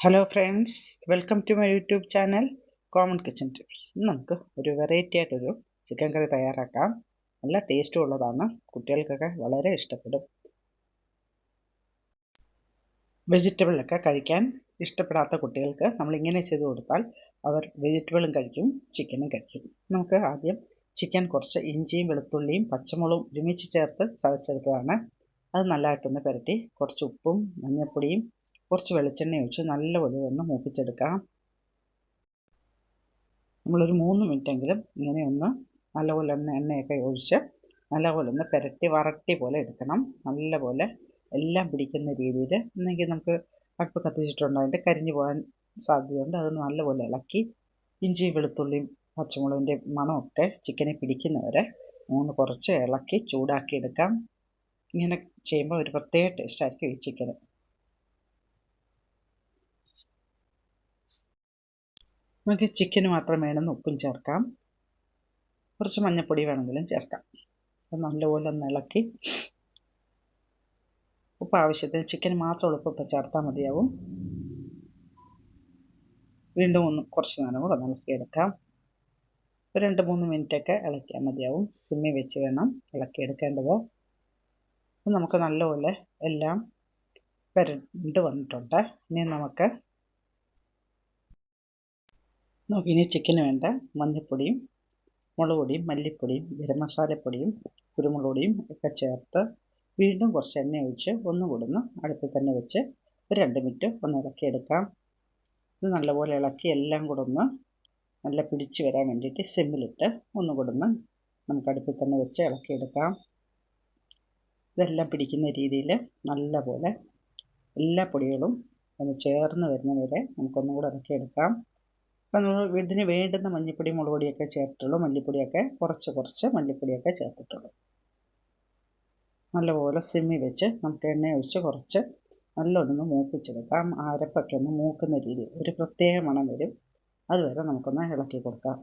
Hello friends welcome to my YouTube channel common kitchen tips നമുക്ക് ഒരു variety ആയിട്ടൊരു chicken കറി തയ്യാറാക്കാം. നല്ല ടേസ്റ്റും ഉള്ളതാണ്. കുട്ടികൾക്കൊക്കെ വളരെ ഇഷ്ടപ്പെടും. വെജിറ്റബിളൊക്കെ കഴിക്കാൻ ഇഷ്ടപ്പെടാത്ത കുട്ടികൾക്ക് നമ്മൾ ഇങ്ങനെ ചെയ്ത് കൊടുത്താൽ അവർ വെജിറ്റബിളും കഴിക്കും ചിക്കനും കഴിക്കും. നമുക്ക് ആദ്യം ചിക്കൻ കുറച്ച് ഇഞ്ചിയും വെളുത്തുള്ളിയും പച്ചമുളകും ഒരുമിച്ച് ചേർത്ത് ചതച്ചെടുത്തതാണ്. അത് നല്ലതായിട്ടൊന്ന് പുരട്ടി കുറച്ച് ഉപ്പും മഞ്ഞൾപ്പൊടിയും കുറച്ച് വെളിച്ചെണ്ണ ഒഴിച്ച് നല്ലപോലെ ഒന്ന് മൂപ്പിച്ചെടുക്കാം. നമ്മളൊരു മൂന്ന് മിനിറ്റെങ്കിലും ഇങ്ങനെ ഒന്ന് നല്ലപോലെ ഒന്ന് എണ്ണയൊക്കെ ഒഴിച്ച് നല്ലപോലെ ഒന്ന് പുരട്ടി വരട്ടി പോലെ എടുക്കണം. നല്ലപോലെ എല്ലാം പിടിക്കുന്ന രീതിയിൽ. എന്നെങ്കിൽ നമുക്ക് അടുപ്പ് കത്തിച്ചിട്ടുണ്ടോ അതിന്റെ കരിഞ്ഞു പോകാൻ സാധ്യതയുണ്ട്. അതൊന്ന് നല്ലപോലെ ഇളക്കി ഇഞ്ചി വെളുത്തുള്ളിയും പച്ചമുളകിന്റെ മണമൊക്കെ ചിക്കനെ പിടിക്കുന്നവരെ മൂന്ന് കുറച്ച് ഇളക്കി ചൂടാക്കി എടുക്കാം. ഇങ്ങനെ ചെയ്യുമ്പോൾ ഒരു പ്രത്യേക ടേസ്റ്റായിരിക്കും ഈ ചിക്കന്. നമുക്ക് ചിക്കന് മാത്രം വേണമെന്ന് ഉപ്പും ചേർക്കാം. കുറച്ച് മഞ്ഞൾപ്പൊടി വേണമെങ്കിലും ചേർക്കാം. അപ്പം നല്ലപോലെ ഒന്ന് ഇളക്കി. ഉപ്പ് ആവശ്യത്തിന് ചിക്കന് മാത്രം ഉപ്പ് ഇപ്പം ചേർത്താൽ മതിയാവും. വീണ്ടും ഒന്ന് കുറച്ച് നേരം കൂടെ ഇളക്കിയെടുക്കാം. ഒരു രണ്ട് മൂന്ന് മിനിറ്റൊക്കെ ഇളക്കിയാൽ മതിയാവും. സിമ്മി വെച്ച് വേണം ഇളക്കിയെടുക്കേണ്ടത്. അപ്പം നമുക്ക് നല്ലപോലെ എല്ലാം പെരണ്ട് വന്നിട്ടുണ്ട്. ഇനി നമുക്ക് നോക്കി ഇനി ചിക്കന് വേണ്ട. മഞ്ഞൾപ്പൊടിയും മുളക് പൊടിയും മല്ലിപ്പൊടിയും ഗരം മസാലപ്പൊടിയും കുരുമുളക് പൊടിയും ഒക്കെ ചേർത്ത് വീണ്ടും കുറച്ച് എണ്ണ ഒഴിച്ച് ഒന്ന് കൊടുന്ന് അടുപ്പിൽ തന്നെ വെച്ച് ഒരു രണ്ട് മിനിറ്റ് ഒന്ന് ഇളക്കിയെടുക്കാം. ഇത് നല്ലപോലെ ഇളക്കി എല്ലാം കൂടെ ഒന്ന് നല്ല പിടിച്ച് വരാൻ വേണ്ടിയിട്ട് സിമ്മിലിട്ട് ഒന്ന് കൊടുന്ന് നമുക്ക് അടുപ്പിൽ തന്നെ വെച്ച് ഇളക്കിയെടുക്കാം. ഇതെല്ലാം പിടിക്കുന്ന രീതിയിൽ നല്ലപോലെ എല്ലാ പൊടികളും ഒന്ന് ചേർന്ന് വരുന്നതുവരെ നമുക്കൊന്നും കൂടെ ഇളക്കിയെടുക്കാം. അപ്പം നമ്മൾ ഇതിന് വേണ്ടുന്ന മല്ലിപ്പൊടി മുളക് പൊടിയൊക്കെ ചേർത്തിട്ടുള്ളൂ. മല്ലിപ്പൊടിയൊക്കെ കുറച്ച് കുറച്ച് മല്ലിപ്പൊടിയൊക്കെ ചേർത്തിട്ടുള്ളൂ. നല്ലപോലെ സിമ്മി വെച്ച് നമുക്ക് എണ്ണ ഒഴിച്ച് കുറച്ച് നല്ലൊന്ന് മൂപ്പിച്ചെടുക്കാം. അരപ്പൊക്കെ ഒന്ന് മൂക്കുന്ന രീതിയിൽ ഒരു പ്രത്യേക മണം വരും. അതുവരെ നമുക്കൊന്ന് ഇളക്കി കൊടുക്കാം.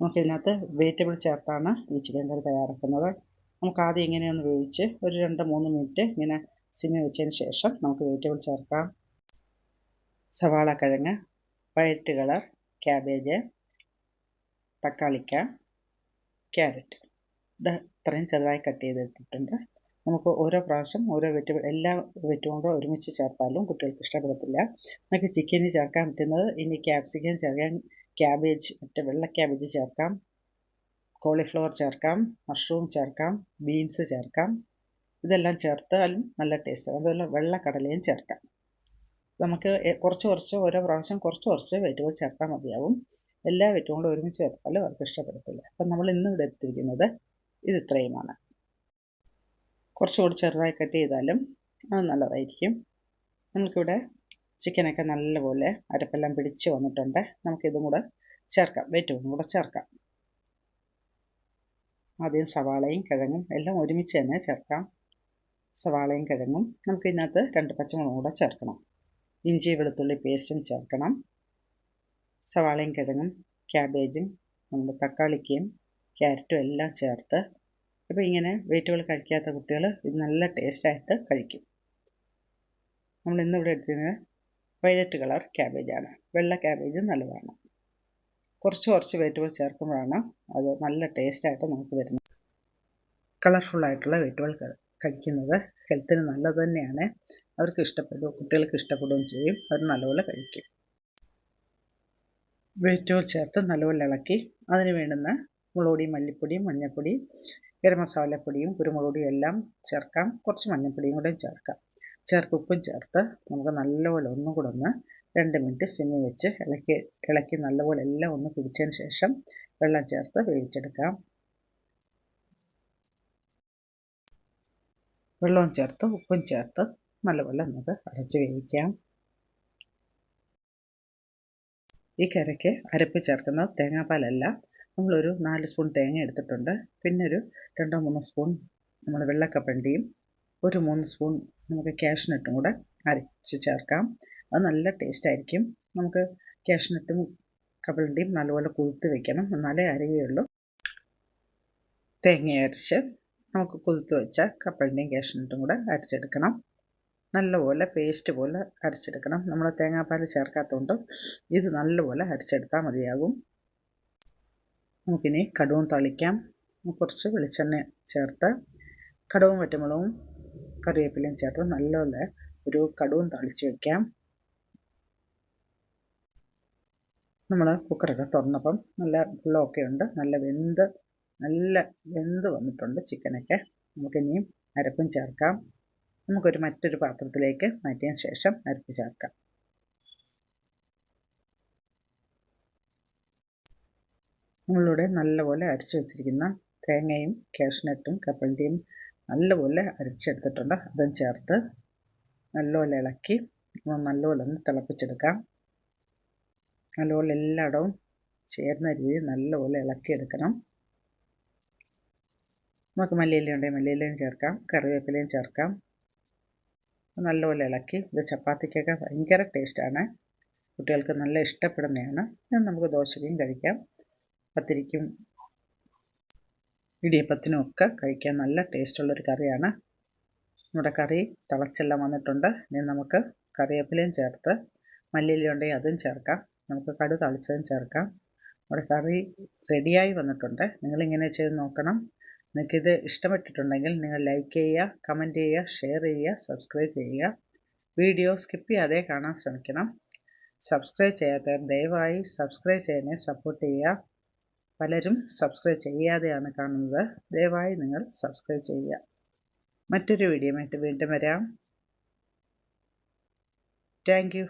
നമുക്കിതിനകത്ത് വെജിറ്റബിൾ ചേർത്താണ് ഈ ചിക്കൻ കറി തയ്യാറാക്കുന്നത്. നമുക്ക് ആദ്യം ഇങ്ങനെയൊന്ന് വേവിച്ച് ഒരു രണ്ട് മൂന്ന് മിനിറ്റ് ഇങ്ങനെ സിമ്മി വെച്ചതിന് ശേഷം നമുക്ക് വെജിറ്റബിൾ ചേർക്കാം. സവാള കിഴങ്ങ് വൈറ്റ് കളർ ക്യാബേജ് തക്കാളിക്ക ക്യാരറ്റ്. ഇത് ഇത്രയും ചെറുതായി കട്ട് ചെയ്തെടുത്തിട്ടുണ്ട് നമുക്ക് ഓരോ പ്രാവശ്യം ഓരോ വെജിറ്റബിൾ എല്ലാ വെജിറ്റബിളും ഒരുമിച്ച് ചേർത്താലും കുട്ടികൾക്ക് ഇഷ്ടപ്പെടത്തില്ല. നമുക്ക് ചിക്കനിൽ ചേർക്കാൻ പറ്റുന്നത് ഇനി ക്യാപ്സിക്കം ചേർക്കാൻ ക്യാബേജ് മറ്റേ വെള്ള ക്യാബേജ് ചേർക്കാം. കോളിഫ്ലവർ ചേർക്കാം. മഷ്റൂം ചേർക്കാം. ബീൻസ് ചേർക്കാം. ഇതെല്ലാം ചേർത്താലും നല്ല ടേസ്റ്റ് അതുപോലെ വെള്ള കടലയും ചേർക്കാം. നമുക്ക് കുറച്ച് കുറച്ച് ഓരോ പ്രാവശ്യം കുറച്ച് കുറച്ച് വെജിറ്റബിൾ ചേർത്താൽ മതിയാവും. എല്ലാ വെജിറ്റബിളും ഒരുമിച്ച് ചേർത്താലും അവർക്ക് ഇഷ്ടപ്പെടത്തില്ല. അപ്പം നമ്മൾ ഇന്ന് ഇവിടെ എടുത്തിരിക്കുന്നത് ഇത് ഇത്രയുമാണ്. കുറച്ചുകൂടി ചെറുതായി കട്ട് ചെയ്താലും അത് നല്ലതായിരിക്കും. നമുക്കിവിടെ ചിക്കനൊക്കെ നല്ലപോലെ അരപ്പെല്ലാം പിടിച്ച് വന്നിട്ടുണ്ട്. നമുക്കിതും കൂടെ ചേർക്കാം. വെറ്റും കൂടെ ചേർക്കാം. ആദ്യം സവാളയും കിഴങ്ങും എല്ലാം ഒരുമിച്ച് തന്നെ ചേർക്കാം. സവാളയും കിഴങ്ങും. നമുക്ക് ഇതിനകത്ത് രണ്ട് പച്ചമുളകും കൂടെ ചേർക്കണം. ഇഞ്ചി വെളുത്തുള്ളി പേസ്റ്റും ചേർക്കണം. സവാളയും കിഴങ്ങും ക്യാബേജും നമ്മുടെ തക്കാളിക്കയും ക്യാരറ്റും എല്ലാം ചേർത്ത് അപ്പോൾ ഇങ്ങനെ വെജിറ്റബിൾ കഴിക്കാത്ത കുട്ടികൾ ഇത് നല്ല ടേസ്റ്റായിട്ട് കഴിക്കും. നമ്മൾ ഇന്നിവിടെ എടുത്തിരുന്നത് വയലറ്റ് കളർ ക്യാബേജാണ് വെള്ള ക്യാബേജ് നല്ലതാണ്. കുറച്ച് കുറച്ച് വെജിറ്റബിൾ ചേർക്കുമ്പോഴാണ് അത് നല്ല ടേസ്റ്റായിട്ട് നമുക്ക് വരുന്നത്. കളർഫുള്ളായിട്ടുള്ള വെജിറ്റബിൾ കഴിക്കുന്നത്. ഹെൽത്തിന് നല്ലത് തന്നെയാണ്. അവർക്ക് ഇഷ്ടപ്പെടും കുട്ടികൾക്ക് ഇഷ്ടപ്പെടുകയും ചെയ്യും. അവർ നല്ലപോലെ കഴിക്കും. വെജിറ്റബിൾ ചേർത്ത് നല്ലപോലെ ഇളക്കി അതിന് വേണ്ടുന്ന മുളകുപൊടിയും മല്ലിപ്പൊടിയും മഞ്ഞൾപ്പൊടിയും ഗരം മസാലപ്പൊടിയും കുരുമുളക് പൊടിയും എല്ലാം ചേർക്കാം. കുറച്ച് മഞ്ഞൾപ്പൊടിയും കൂടെ ചേർക്കാം. ചേർത്ത് ഉപ്പും ചേർത്ത് നമുക്ക് നല്ലപോലെ ഒന്നും കൂടെ ഒന്ന് രണ്ട് മിനിറ്റ് സിമ്മി വെച്ച് ഇളക്കി ഇളക്കി നല്ലപോലെ എല്ലാം ഒന്ന് പിടിച്ചതിന് ശേഷം വെള്ളം ചേർത്ത് വേവിച്ചെടുക്കാം. വെള്ളവും ചേർത്ത് ഉപ്പും ചേർത്ത് നല്ലപോലെ നമുക്ക് അരച്ച് വേവിക്കാം. ഈ കറിക്ക് അരപ്പ് ചേർക്കുന്ന തേങ്ങാപ്പാലല്ല. നമ്മളൊരു നാല് സ്പൂൺ തേങ്ങ എടുത്തിട്ടുണ്ട്. പിന്നെ ഒരു രണ്ടോ മൂന്നോ സ്പൂൺ നമ്മൾ വെള്ളക്കപ്പണ്ടിയും ഒരു മൂന്ന് സ്പൂൺ നമുക്ക് കാഷ്നട്ടും കൂടെ അരച്ച് ചേർക്കാം. അത് നല്ല ടേസ്റ്റ് ആയിരിക്കും. നമുക്ക് കാഷ്നട്ടും കപ്പലണ്ടിയും നല്ലപോലെ കുതിർത്ത് വെക്കണം. എന്നാലേ അരയുള്ളൂ. തേങ്ങ അരച്ച് നമുക്ക് കുതിർത്ത് വെച്ച കപ്പലിന്റെയും കാഷ്നട്ടും കൂടെ അരച്ചെടുക്കണം. നല്ലപോലെ പേസ്റ്റ് പോലെ അരച്ചെടുക്കണം. നമ്മൾ തേങ്ങാപ്പാൽ ചേർക്കാത്തതുകൊണ്ട് ഇത് നല്ലപോലെ അരച്ചെടുത്താൽ മതിയാകും. നമുക്കിനി കടുവും തളിക്കാം. കുറച്ച് വെളിച്ചെണ്ണ ചേർത്ത് കടുവും വറ്റമുളകും കറിവേപ്പിലയും ചേർത്ത് നല്ലപോലെ ഒരു കടുവും തളിച്ച് വയ്ക്കാം നമ്മൾ കുക്കറൊക്കെ തുറന്നപ്പം നല്ല വെള്ളമൊക്കെ ഉണ്ട്. നല്ല വെന്ത് നല്ല വെന്ത് വന്നിട്ടുണ്ട് ചിക്കനൊക്കെ. നമുക്കിനിയും അരപ്പും ചേർക്കാം. നമുക്കൊരു മറ്റൊരു പാത്രത്തിലേക്ക് മാറ്റിയ ശേഷം അരപ്പ് ചേർക്കാം. നമ്മളിവിടെ നല്ലപോലെ അരച്ച് വെച്ചിരിക്കുന്ന തേങ്ങയും കാഷ്നട്ടും കപ്പലണ്ടിയും നല്ലപോലെ അരച്ചെടുത്തിട്ടുണ്ട്. അതും ചേർത്ത് നല്ലപോലെ ഇളക്കി നല്ലപോലെ ഒന്ന് തിളപ്പിച്ചെടുക്കാം. നല്ലപോലെ എല്ലായിടവും ചേർന്ന രീതിയിൽ നല്ലപോലെ ഇളക്കിയെടുക്കണം. നമുക്ക് മല്ലിയില ഉണ്ടെങ്കിൽ മല്ലിയിലയും ചേർക്കാം. കറിവേപ്പിലയും ചേർക്കാം. നല്ലപോലെ ഇളക്കി. ഇത് ചപ്പാത്തിക്കൊക്കെ ഭയങ്കര ടേസ്റ്റാണ് കുട്ടികൾക്ക് നല്ല ഇഷ്ടപ്പെടുന്നതാണ്. നമുക്ക് ദോശയ്ക്കും കഴിക്കാം. പത്തിരിക്കും ഇടിയപ്പത്തിനും ഒക്കെ കഴിക്കാൻ നല്ല ടേസ്റ്റുള്ളൊരു കറിയാണ്. നമ്മുടെ കറി തിളച്ചെല്ലാം വന്നിട്ടുണ്ട്. ഇനി നമുക്ക് കറിവേപ്പിലയും ചേർത്ത് മല്ലിയില ഉണ്ടെങ്കിൽ അതും ചേർക്കാം. നമുക്ക് കടു തളിച്ചതും ചേർക്കാം. നമ്മുടെ കറി റെഡിയായി വന്നിട്ടുണ്ട്. നിങ്ങളിങ്ങനെ ചെയ്ത് നോക്കണം. നിങ്ങൾക്കിത് ഇഷ്ടപ്പെട്ടിട്ടുണ്ടെങ്കിൽ നിങ്ങൾ ലൈക്ക് ചെയ്യുക കമന്റ് ചെയ്യുക ഷെയർ ചെയ്യുക സബ്സ്ക്രൈബ് ചെയ്യുക. വീഡിയോ സ്കിപ്പ് ചെയ്യാതെ കാണാൻ ശ്രമിക്കണം. സബ്സ്ക്രൈബ് ചെയ്യാത്തവർ ദയവായി സബ്സ്ക്രൈബ് ചെയ്യാനെ സപ്പോർട്ട് ചെയ്യുക. പലരും സബ്സ്ക്രൈബ് ചെയ്യാതെയാണ് കാണുന്നത്. ദയവായി നിങ്ങൾ സബ്സ്ക്രൈബ് ചെയ്യുക. മറ്റൊരു വീഡിയോ വീണ്ടും വരാം. താങ്ക്